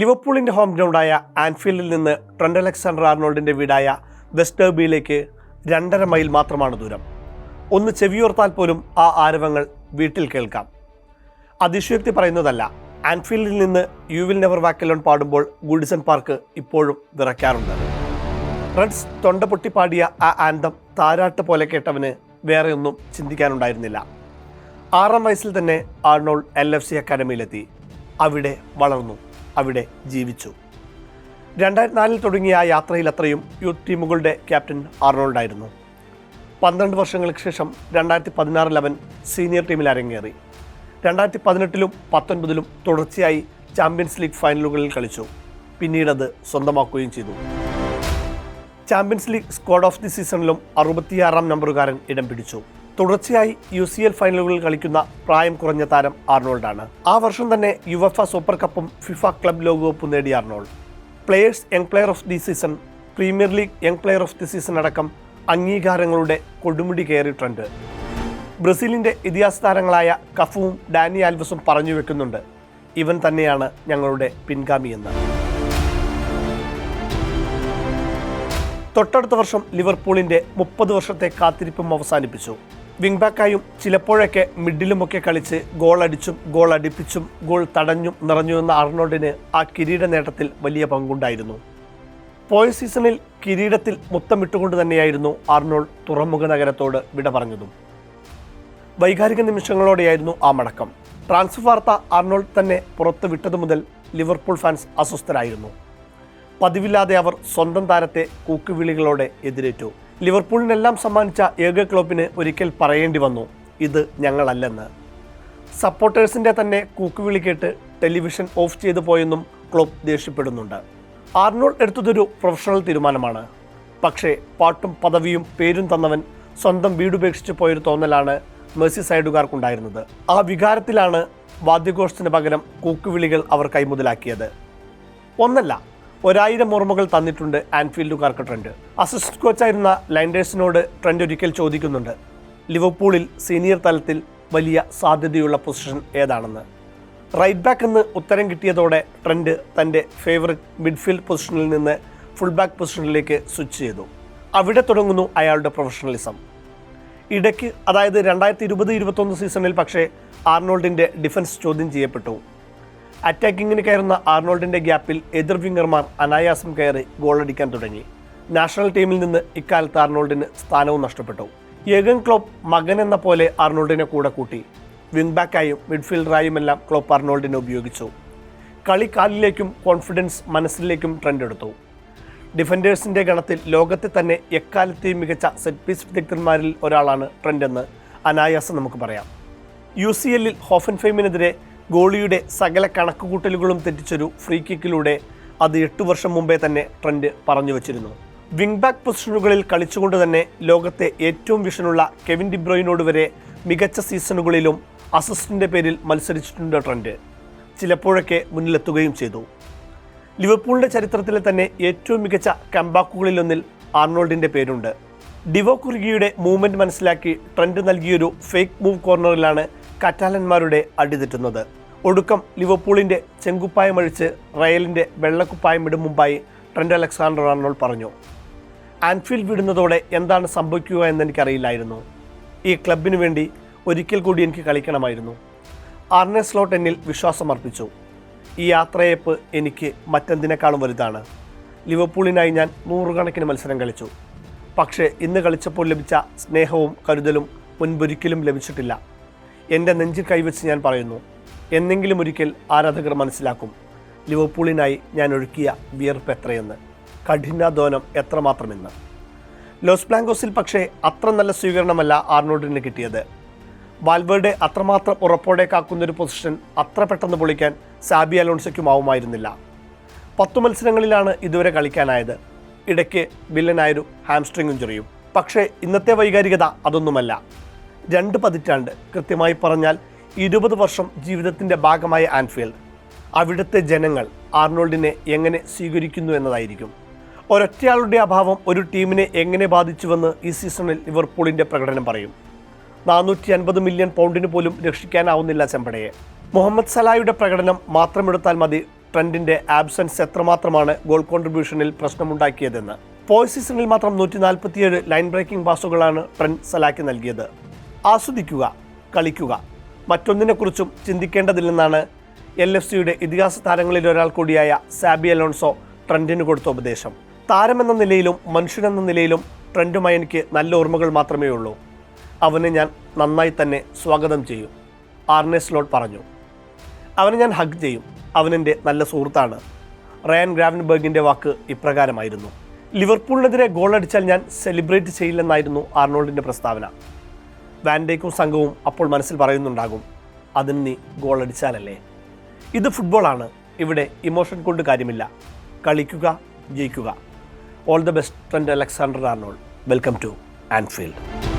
ലിവർപൂളിന്റെ home ഗ്രൗണ്ടായ ആൻഫീൽഡിൽ നിന്ന് trend Alexander ആർണോൾഡിന്റെ വീടായ വെസ്റ്റേബിയിലേക്ക് രണ്ടര mile മാത്രമാണ് ദൂരം. ഒന്ന് ചെവിയോർത്താൽ പോലും ആ ആരവങ്ങൾ വീട്ടിൽ കേൾക്കാം. അതിശയോക്തി പറയുന്നതല്ല ആൻഫീൽഡിൽ നിന്ന് യു വിൽ നെവർ വാക്കലോൺ പാടുമ്പോൾ ഗുഡിസൺ പാർക്ക് ഇപ്പോഴും വിറയ്ക്കാറുണ്ട്. റെഡ്സ് തൊണ്ട പൊട്ടിപ്പാടിയ ആ ആന്തം താരാട്ട് പോലെ കേട്ടവന് വേറെയൊന്നും ചിന്തിക്കാനുണ്ടായിരുന്നില്ല. ആറാം വയസ്സിൽ തന്നെ ആർണോൾഡ് എൽ എഫ് സി അക്കാഡമിയിലെത്തി അവിടെ വളർന്നു. അവിടെ ജീവിച്ചു. രണ്ടായിരത്തി നാലിൽ തുടങ്ങിയ ആ യാത്രയിൽ അത്രയും യൂത്ത് ടീമുകളുടെ ക്യാപ്റ്റൻ ആർണോൾഡായിരുന്നു പന്ത്രണ്ട് വർഷങ്ങൾക്ക് ശേഷം രണ്ടായിരത്തി പതിനാറിൽ അവൻ സീനിയർ ടീമിൽ അരങ്ങേറി. രണ്ടായിരത്തി പതിനെട്ടിലും പത്തൊൻപതിലും തുടർച്ചയായി ചാമ്പ്യൻസ് ലീഗ് ഫൈനലുകളിൽ കളിച്ചു. പിന്നീടത് സ്വന്തമാക്കുകയും ചെയ്തു. Champions League squad of the സീസണിലും അറുപത്തിയാറാം നമ്പറുകാരൻ ഇടം പിടിച്ചു. തുടർച്ചയായി യു സി എൽ ഫൈനലുകളിൽ കളിക്കുന്ന പ്രായം കുറഞ്ഞ താരം ആർണോൾഡാണ്. ആ വർഷം തന്നെ യുവഫ സൂപ്പർ കപ്പും ഫിഫ ക്ലബ് ലോകകപ്പും നേടി Arnold. Players young player of the season premier league young player of the season അടക്കം അംഗീകാരങ്ങളുടെ കൊടുമുടി കയറിയിട്ടുണ്ട് ബ്രസീലിന്റെ ഇതിഹാസ താരങ്ങളായ കഫുവും ഡാനി ആൽവസും പറഞ്ഞു വെക്കുന്നുണ്ട്. ഇവൻ തന്നെയാണ് ഞങ്ങളുടെ പിൻഗാമിയെന്ന് തൊട്ടടുത്ത വർഷം ലിവർപൂളിന്റെ മുപ്പത് വർഷത്തെ കാത്തിരിപ്പും അവസാനിപ്പിച്ചു. വിങ് ബാക്കായും ചിലപ്പോഴൊക്കെ മിഡിലുമൊക്കെ കളിച്ച് ഗോൾ അടിച്ചും ഗോൾ അടിപ്പിച്ചും ഗോൾ തടഞ്ഞും നിറഞ്ഞു എന്ന അർണോൾഡിന് ആ കിരീട നേട്ടത്തിൽ വലിയ പങ്കുണ്ടായിരുന്നു. പോയ സീസണിൽ കിരീടത്തിൽ മുത്തമിട്ടുകൊണ്ട് തന്നെയായിരുന്നു ആർണോൾഡ് തുറമുഖ നഗരത്തോട് വിട പറഞ്ഞതും. വൈകാരിക നിമിഷങ്ങളോടെയായിരുന്നു ആ മടക്കം. ട്രാൻസ്ഫർ വാർത്ത ആർണോൾഡ് തന്നെ പുറത്തു വിട്ടതു മുതൽ ലിവർപൂൾ ഫാൻസ് അസ്വസ്ഥരായിരുന്നു. പതിവില്ലാതെ അവർ സ്വന്തം താരത്തെ കൂക്കുവിളികളോടെ എതിരേറ്റു. ലിവർപൂളിനെല്ലാം സമ്മാനിച്ച ഏക ക്ലോപ്പിന് ഒരിക്കൽ പറയേണ്ടി വന്നു. ഇത് ഞങ്ങളല്ലെന്ന്. സപ്പോർട്ടേഴ്സിന്റെ തന്നെ കൂക്കുവിളി കേട്ട് ടെലിവിഷൻ ഓഫ് ചെയ്തു പോയെന്നും ക്ലോപ്പ് ദേഷ്യപ്പെടുന്നുണ്ട്. ആർണോൾഡ് എടുത്തതൊരു പ്രൊഫഷണൽ തീരുമാനമാണ്. പക്ഷേ പാട്ടും പദവിയും പേരും തന്നവൻ സ്വന്തം വീടുപേക്ഷിച്ച് പോയൊരു തോന്നലാണ് മെസ്സി സൈഡുകാർക്കുണ്ടായിരുന്നത് ആ വികാരത്തിലാണ് വാദ്യഘോഷത്തിന് പകരം കൂക്കുവിളികൾ അവർ കൈമുതലാക്കിയത്. ഒന്നല്ല ഒരായിരം ഓർമ്മകൾ തന്നിട്ടുണ്ട് ആൻഫീൽഡുകാർക്ക് ട്രെൻഡ്. അസിസ്റ്റ് കോച്ചായിരുന്ന ലൈൻഡേഴ്സിനോട് ട്രെൻഡ് ഒരിക്കൽ ചോദിക്കുന്നുണ്ട് ലിവർപൂളിൽ സീനിയർ തലത്തിൽ വലിയ സാധ്യതയുള്ള പൊസിഷൻ ഏതാണെന്ന്? റൈറ്റ് ബാക്ക് എന്ന് ഉത്തരം കിട്ടിയതോടെ ട്രെൻഡ് തന്റെ ഫേവററ്റ് മിഡ്ഫീൽഡ് പൊസിഷനിൽ നിന്ന് ഫുൾ ബാക്ക് പൊസിഷനിലേക്ക് സ്വിച്ച് ചെയ്തു. അവിടെ തുടങ്ങുന്നു അയാളുടെ പ്രൊഫഷണലിസം. ഇടയ്ക്ക് അതായത് രണ്ടായിരത്തി ഇരുപത് ഇരുപത്തൊന്ന് സീസണിൽ പക്ഷേ ആർണോൾഡിന്റെ ഡിഫൻസ് ചോദ്യം ചെയ്യപ്പെട്ടു. അറ്റാക്കിങ്ങിന് കയറുന്ന ആർണോൾഡിന്റെ ഗ്യാപ്പിൽ എതിർ വിംഗർമാർ അനായാസം കയറി ഗോളടിക്കാൻ തുടങ്ങി. നാഷണൽ ടീമിൽ നിന്ന് ഇക്കാലത്ത് ആർണോൾഡിന് സ്ഥാനവും നഷ്ടപ്പെട്ടു. യഗൻ ക്ലോപ്പ് മകൻ എന്ന പോലെ ആർണോൾഡിനെ കൂടെ കൂട്ടി. വിങ് ബാക്കായും മിഡ്ഫീൽഡറായും എല്ലാം ക്ലോപ്പ് ആർണോൾഡിനെ ഉപയോഗിച്ചു. കളി കാലിലേക്കും കോൺഫിഡൻസ് മനസ്സിലേക്കും ട്രെൻഡ് എടുത്തു ഡിഫൻഡേഴ്സിന്റെ ഗണത്തിൽ ലോകത്തെ തന്നെ എക്കാലത്തെയും മികച്ച സെറ്റ് പീസ് വിദഗ്ധന്മാരിൽ ഒരാളാണ് ട്രെൻഡ് എന്ന് അനായാസം നമുക്ക് പറയാം. യു സി എല്ലിൽ ഹോഫൻഫെയിമിനെതിരെ ഗോളിയുടെ സകല കണക്കുകൂട്ടലുകളും തെറ്റിച്ചൊരു ഫ്രീ കിക്കിലൂടെ അത് എട്ട് വർഷം മുമ്പേ തന്നെ ട്രെൻഡ് പറഞ്ഞു വച്ചിരുന്നു. വിംഗ് ബാക്ക് പൊസിഷനുകളിൽ കളിച്ചുകൊണ്ട് തന്നെ ലോകത്തെ ഏറ്റവും വിഷനുള്ള കെവിൻ ഡിബ്രോയിനോട് വരെ മികച്ച സീസണുകളിലും അസിസ്റ്റിന്റെ പേരിൽ മത്സരിച്ചിട്ടുണ്ട് ട്രെൻഡ്. ചിലപ്പോഴൊക്കെ മുന്നിലെത്തുകയും ചെയ്തു. ലിവർപൂളിന്റെ ചരിത്രത്തിലെ തന്നെ ഏറ്റവും മികച്ച കമ്പാക്കുകളിലൊന്നിൽ ആർണോൾഡിന്റെ പേരുണ്ട്. ഡിവോ കുറുകിയുടെ മൂവ്മെന്റ് മനസ്സിലാക്കി ട്രെൻഡ് നൽകിയൊരു ഫേക്ക് മൂവ് കോർണറിലാണ് കറ്റാലന്മാരുടെ അടിതെറ്റുന്നത് ഒടുക്കം ലിവർപൂളിന്റെ ചെങ്കുപ്പായമഴിച്ച് റയലിന്റെ വെള്ളക്കുപ്പായം വിടും മുമ്പായി ട്രെൻഡ് അലക്സാണ്ടർ ആർണോൾഡ് പറഞ്ഞു. ആൻഫീൽഡ് വിടുന്നതോടെ എന്താണ് സംഭവിക്കുക എന്ന് എനിക്കറിയില്ലായിരുന്നു. ഈ ക്ലബിനു വേണ്ടി ഒരിക്കൽ കൂടി എനിക്ക് കളിക്കണമായിരുന്നു. ആർണെ സ്ലോട്ട് എന്നിൽ വിശ്വാസമർപ്പിച്ചു ഈ യാത്രയപ്പ് എനിക്ക് മറ്റെന്തിനേക്കാളും വലുതാണ്. ലിവർപൂളിനായി ഞാൻ നൂറുകണക്കിന് മത്സരം കളിച്ചു. പക്ഷേ ഇന്ന് കളിച്ചപ്പോൾ ലഭിച്ച സ്നേഹവും കരുതലും മുൻപൊരിക്കലും ലഭിച്ചിട്ടില്ല. എന്റെ നെഞ്ചിൽ കൈവച്ച് ഞാൻ പറയുന്നു എന്നെങ്കിലും ഒരിക്കൽ ആരാധകർ മനസ്സിലാക്കും. ലിവർപൂളിനായി ഞാൻ ഒഴുക്കിയ വിയർപ്പ് എത്രയെന്ന്. കഠിനാധ്വാനം എത്രമാത്രമെന്ന്. ലോസ് പ്ലാങ്കോസിൽ പക്ഷേ അത്ര നല്ല സ്വീകരണമല്ല ആർണോൾഡിന് കിട്ടിയത്. വാൽവേർഡ് അത്രമാത്രം ഉറപ്പോടെ കാക്കുന്നൊരു പൊസിഷൻ അത്ര പെട്ടെന്ന് പൊളിക്കാൻ സാബി അലോൺസയ്ക്കും ആവുമായിരുന്നില്ല. പത്തു മത്സരങ്ങളിലാണ് ഇതുവരെ കളിക്കാനായത്. ഇടയ്ക്ക് വില്ലനായൊരു ഹാംസ്ട്രിങ് ഇഞ്ചുറിയും പക്ഷേ ഇന്നത്തെ വൈകാരികത അതൊന്നുമല്ല. രണ്ട് പതിറ്റാണ്ട് കൃത്യമായി പറഞ്ഞാൽ ഇരുപത് വർഷം ജീവിതത്തിന്റെ ഭാഗമായ ആൻഫീൽഡ്. അവിടുത്തെ ജനങ്ങൾ ആർണോൾഡിനെ എങ്ങനെ സ്വീകരിക്കുന്നു എന്നതായിരിക്കും. ഒരൊറ്റയാളുടെ അഭാവം ഒരു ടീമിനെ എങ്ങനെ ബാധിച്ചുവെന്ന് ഈ സീസണിൽ ലിവർപൂളിന്റെ പ്രകടനം പറയും. നാനൂറ്റി അൻപത് മില്യൺ പൗണ്ടിന് പോലും രക്ഷിക്കാനാവുന്നില്ല ചെമ്പടയെ. മുഹമ്മദ് സലായുടെ പ്രകടനം മാത്രമെടുത്താൽ മതി ട്രെൻഡിന്റെ ആബ്സെൻസ് എത്രമാത്രമാണ് ഗോൾ കോൺട്രിബ്യൂഷനിൽ പ്രശ്നമുണ്ടാക്കിയതെന്ന്. പോയ സീസണിൽ മാത്രം നൂറ്റി നാൽപ്പത്തിയേഴ് ലൈൻ ബ്രേക്കിംഗ് പാസുകളാണ് ട്രെൻഡ് സലാക്കി നൽകിയത്. ആസ്വദിക്കുക കളിക്കുക. മറ്റൊന്നിനെക്കുറിച്ചും ചിന്തിക്കേണ്ടതില്ലെന്നാണ് എൽ എഫ് സിയുടെ ഇതിഹാസ താരങ്ങളിൽ ഒരാൾ കൂടിയായ സാബി അലോൺസോ ട്രെൻഡിന് കൊടുത്ത ഉപദേശം. താരമെന്ന നിലയിലും മനുഷ്യനെന്ന നിലയിലും ട്രെൻഡുമായി എനിക്ക് നല്ല ഓർമ്മകൾ മാത്രമേ ഉള്ളൂ. അവനെ ഞാൻ നന്നായി തന്നെ സ്വാഗതം ചെയ്യും. ആർനെ സ്ലോട്ട് പറഞ്ഞു. അവനെ ഞാൻ ഹഗ് ചെയ്യും. അവനെന്റെ നല്ല സുഹൃത്താണ്. റയൻ ഗ്രാവൻബർഗിന്റെ വാക്ക് ഇപ്രകാരമായിരുന്നു. ലിവർപൂളിനെതിരെ ഗോളടിച്ചാൽ ഞാൻ സെലിബ്രേറ്റ് ചെയ്യില്ലെന്നായിരുന്നു ആർണോൾഡിന്റെ പ്രസ്താവന. വാൻഡേക്കും സംഘവും അപ്പോൾ മനസ്സിൽ പറയുന്നുണ്ടാകും അതിന് നീ ഗോളടിച്ചാലല്ലേ ഇത് ഫുട്ബോളാണ് ഇവിടെ ഇമോഷൻ കൊണ്ട് കാര്യമില്ല. കളിക്കുക ജയിക്കുക. All the best friend Alexander Arnold welcome to Anfield